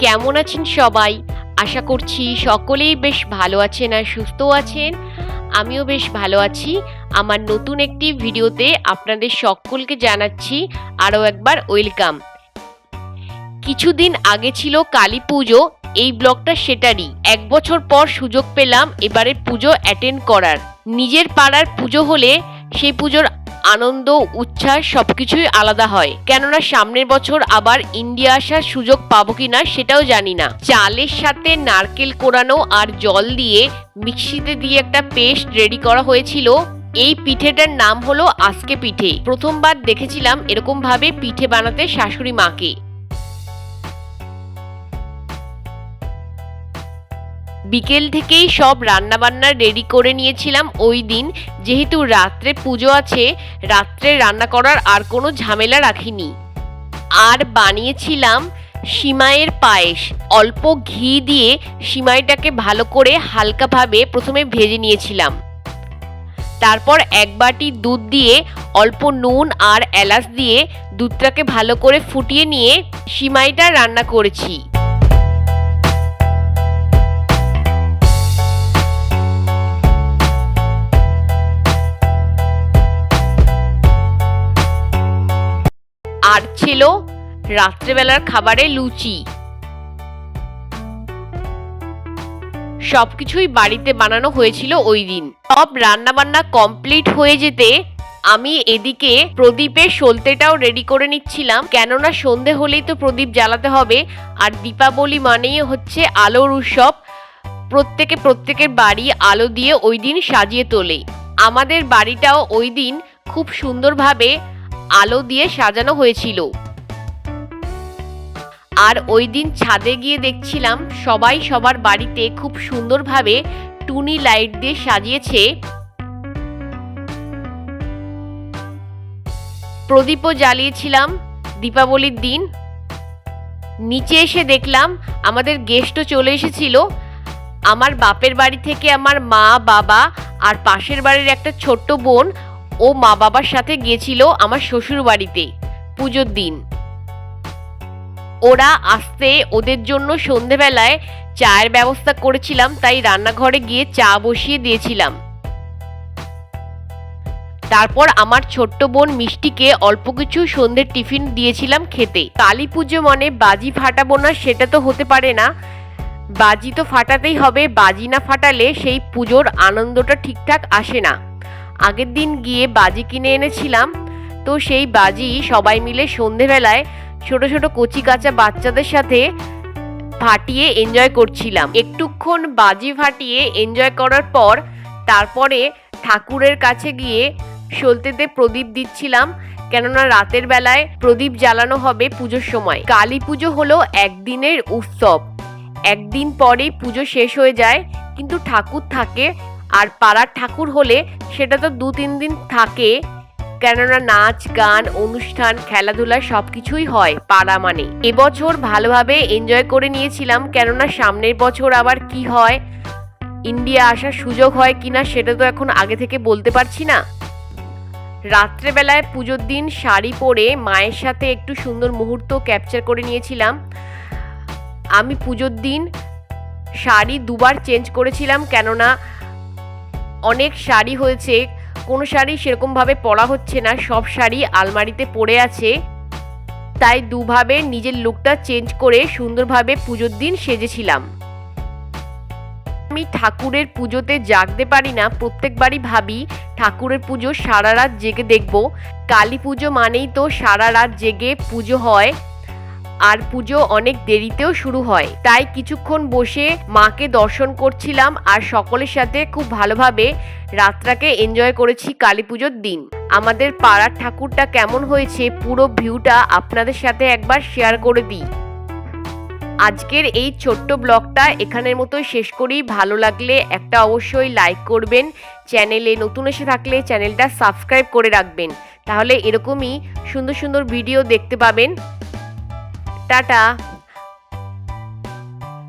কেমন আছেন সবাই? আশা করছি সকলেই বেশ ভালো আছেন আর সুস্থ আছেন। আমিও বেশ ভালো আছি। আমার নতুন একটি ভিডিওতে আপনাদের সকলকে জানাচ্ছি আরও একবার ওয়েলকাম। কিছুদিন আগে ছিল কালী পুজো, এই ব্লগটা সেটারই। এক বছর পর সুযোগ পেলাম এবারে পুজো অ্যাটেন্ড করার। নিজের পাড়ার পুজো হলে সেই পুজোর আনন্দ, উচ্ছ্বাস সবকিছুই আলাদা হয়। কেননা সামনের বছর আবার ইন্ডিয়া আসার সুযোগ পাবো কিনা সেটাও জানি না। চালের সাথে নারকেল কোরানো আর জল দিয়ে মিক্সিতে দিয়ে একটা পেস্ট রেডি করা হয়েছিল। এই পিঠেটার নাম হলো আজকে পিঠে। প্রথমবার দেখেছিলাম এরকম ভাবে পিঠে বানাতে শাশুড়ি মাকে। বিকেল থেকেই সব রান্নাবান্না রেডি করে নিয়েছিলাম ওই দিন। যেহেতু রাত্রে পুজো আছে, রাত্রে রান্না করার আর কোনো ঝামেলা রাখিনি। আর বানিয়েছিলাম সিমাইয়ের পায়েস। অল্প ঘি দিয়ে সিমাইটাকে ভালো করে হালকাভাবে প্রথমে ভেজে নিয়েছিলাম। তারপর এক বাটি দুধ দিয়ে অল্প নুন আর এলাচ দিয়ে দুধটাকে ভালো করে ফুটিয়ে নিয়ে সিমাইটা রান্না করেছি। আর ছিল রাত্রেবেলার খাবারে লুচি। সবকিছুই বাড়িতে বানানো হয়েছিল ওই দিন। সব রান্না বান্না কমপ্লিট হয়ে যেতে আমি এদিকে প্রদীপের সলতেটাও রেডি করে নিচ্ছিলাম। কেননা সন্ধে হলেই তো প্রদীপ জ্বালাতে হবে। আর দীপাবলি মানেই হচ্ছে আলোর উৎসব। প্রত্যেকে প্রত্যেকের বাড়ি আলো দিয়ে ওই দিন সাজিয়ে তোলে। আমাদের বাড়িটাও ওই দিন খুব সুন্দরভাবে আলো দিয়ে সাজানো হয়েছিল। আর ওই দিন ছাদে গিয়ে দেখছিলাম সবাই সবার বাড়িতে খুব সুন্দরভাবে টুনি লাইট দিয়ে সাজিয়েছে। প্রদীপও জ্বালিয়েছিলাম দীপাবলির দিন। নিচে এসে দেখলাম আমাদের গেস্টও চলে এসেছিল। আমার বাপের বাড়ি থেকে আমার মা, বাবা আর পাশের বাড়ির একটা ছোট্ট বোন ও মা বাবার সাথে গিয়েছিল আমার শ্বশুর বাড়িতে পুজোর দিন। ওরা আসতে ওদের জন্য সন্ধেবেলায় চায়ের ব্যবস্থা করেছিলাম, তাই রান্নাঘরে গিয়ে চা বসিয়ে দিয়েছিলাম। তারপর আমার ছোট্ট বোন মিষ্টিকে অল্প কিছু সন্ধ্যের টিফিন দিয়েছিলাম খেতে। কালী পুজো মনে বাজি ফাটাবো না, সেটা তো হতে পারে না। বাজি তো ফাটাতেই হবে, বাজি না ফাটালে সেই পুজোর আনন্দটা ঠিকঠাক আসে না। আগের দিন গিয়ে বাজি কিনে এনেছিলাম। তো সেই বাজি সবাই মিলে সন্ধেবেলায় ছোট ছোট কচি কাঁচা বাচ্চাদের সাথে ফাটিয়ে এনজয় করছিলাম। একটুক্ষণ বাজি ফাটিয়ে এনজয় করার পর তারপরে ঠাকুরের কাছে গিয়ে সলতেতে প্রদীপ দিচ্ছিলাম। কেননা রাতের বেলায় প্রদীপ জ্বালানো হবে পুজোর সময়। কালী পুজো হলো একদিনের উৎসব। একদিন পরেই পুজো শেষ হয়ে যায়, কিন্তু ঠাকুর থাকে আর পাড়ার ঠাকুর হলে সেটা তো দু তিন দিন থাকে। কেননা নাচ, গান, অনুষ্ঠান, খেলাধুলা সব কিছুই হয় পাড়া মানে। এবছর ভালোভাবে এনজয় করে নিয়েছিলাম, কেননা সামনের বছর আবার কি হয়, ইন্ডিয়া আসার সুযোগ হয় কিনা সেটা তো এখন আগে থেকে বলতে পারছি না। রাত্রেবেলায় পুজোর দিন শাড়ি পরে মায়ের সাথে একটু সুন্দর মুহূর্ত ক্যাপচার করে নিয়েছিলাম। আমি পুজোর দিন শাড়ি দুবার চেঞ্জ করেছিলাম, কেননা অনেক শাড়ি হয়েছে, কোনো শাড়ি সেরকমভাবে পরা হচ্ছে না, সব শাড়ি আলমারিতে পড়ে আছে। তাই দুভাবে নিজের লুকটা চেঞ্জ করে সুন্দরভাবে পুজোর দিন সেজেছিলাম। আমি ঠাকুরের পুজোতে জাগতে পারি না, প্রত্যেকবারই ভাবি ঠাকুরের পুজো সারা রাত জেগে দেখব। কালী পুজো মানেই তো সারা রাত জেগে পুজো হয়। আর পুজো অনেক দেরিতেও শুরু হয়। তাই কিছুক্ষণ বসে মাকে দর্শন করছিলাম আর সকলের সাথে খুব ভালোভাবে রাতটাকে এনজয় করেছি কালী পুজোর দিন। আমাদের পাড়ার ঠাকুরটা কেমন হয়েছে পুরো ভিউটা আপনাদের সাথে একবার শেয়ার করে দিই। আজকের এই ছোট্ট ব্লগটা এখানের মতোই শেষ করি। ভালো লাগলে একটা অবশ্যই লাইক করবেন। চ্যানেলে নতুন এসে থাকলে চ্যানেলটা সাবস্ক্রাইব করে রাখবেন। তাহলে এরকমই সুন্দর সুন্দর ভিডিও দেখতে পাবেন। টাটা।